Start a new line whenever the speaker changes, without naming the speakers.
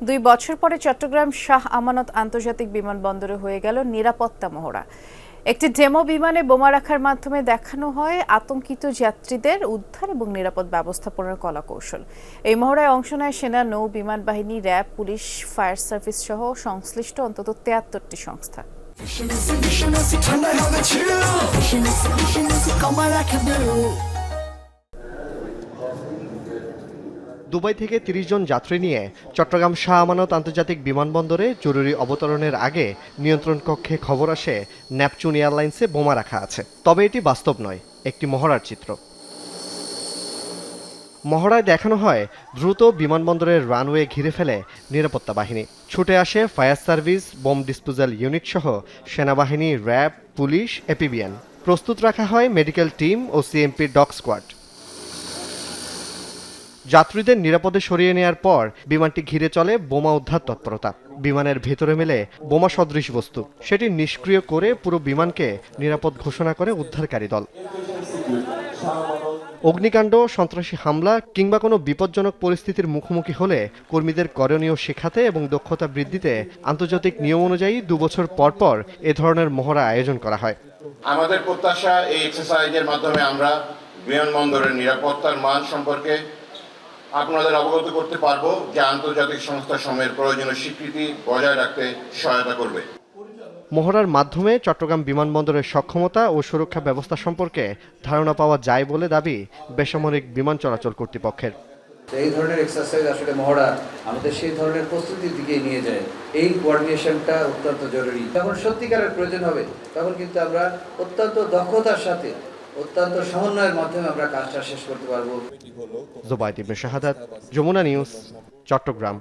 দুই বছর পরে চট্টগ্রাম শাহ আমানত আন্তর্জাতিক বিমানবন্দরে হয়ে গেল নিরাপত্তা মহড়া একটি ডেমো বিমানে বোমা রাখার মাধ্যমে দেখানো হয় আতঙ্কিত যাত্রীদের উদ্ধার এবং নিরাপদ ব্যবস্থাপনার কলাকৌশল। এই মহড়ায় অংশ নেয় সেনা, নৌ বিমান বাহিনী র্যাব, পুলিশ, ফায়ার সার্ভিস সহ সংশ্লিষ্ট অন্তত তেয়াত্তরটি সংস্থা।
দুবাই থেকে তিরিশ জন যাত্রী নিয়ে চট্টগ্রাম শাহ আমানত আন্তর্জাতিক বিমানবন্দরে জরুরি অবতরণের আগে নিয়ন্ত্রণ কক্ষে খবর আসে ন্যাপচুন এয়ারলাইন্সে বোমা রাখা আছে। তবে এটি বাস্তব নয়, একটি মহড়ার চিত্র। মহড়ায় দেখানো হয়, দ্রুত বিমানবন্দরের রানওয়ে ঘিরে ফেলে নিরাপত্তা বাহিনী। ছুটে আসে fire service, bomb disposal unit সহ সেনাবাহিনী, র্যাব, পুলিশ, এপিবিএন। প্রস্তুত রাখা হয় মেডিকেল টিম ও সিএমপি ডগ স্কোয়াড। যাত্রীদের নিরাপদে সরিয়ে নেয়ার পর বিমানটি ঘিরে চলে বোমা উদ্ধার তৎপরতা। বিমানের ভেতরে মেলে বোমা সদৃশ বস্তু। সেটি নিষ্ক্রিয় করে পুরো বিমানকে নিরাপদ ঘোষণা করে উদ্ধারকারী দল। অগ্নিকাণ্ড, সন্ত্রাসী হামলা কিংবা কোনো বিপজ্জনক পরিস্থিতির মুখোমুখি হলে কর্মীদের করণীয় শেখাতে এবং দক্ষতা বৃদ্ধিতে আন্তর্জাতিক নিয়ম অনুযায়ী দুবছর পর পর এ ধরনের মহড়া আয়োজন করা হয়।
আমাদের প্রত্যাশা এই এক্সারসাইজের মাধ্যমে আমরা বিমানবন্দরের নিরাপত্তার মান সম্পর্কে আপনাদের অবগত করতে পারব যা আন্তর্জাতিক সংস্থা সময়ের প্রয়োজনীয় স্বীকৃতি বজায় রাখতে সহায়তা করবে।
মহড়ার মাধ্যমে চট্টগ্রাম বিমানবন্দরের সক্ষমতা ও সুরক্ষা ব্যবস্থা সম্পর্কে ধারণা পাওয়া যায় বলে দাবি বেসামরিক বিমান চলাচল কর্তৃপক্ষের।
তো এই ধরনের এক্সারসাইজ আসলে মহড়া আমাদের সেই ধরনের প্রস্তুতির দিকে নিয়ে যায়। এই কোঅর্ডিনেশনটা অত্যন্ত জরুরি। যখন সত্যিকারের প্রয়োজন হবে তখন কিন্তু আমরা অত্যন্ত দক্ষতার সাথে অত্যন্ত সমন্বয়ের মাধ্যমে আমরা কাজটা শেষ করতে পারব।
জোবায়দ ইবনে শাহাদাত যমুনা নিউজ চট্টগ্রাম।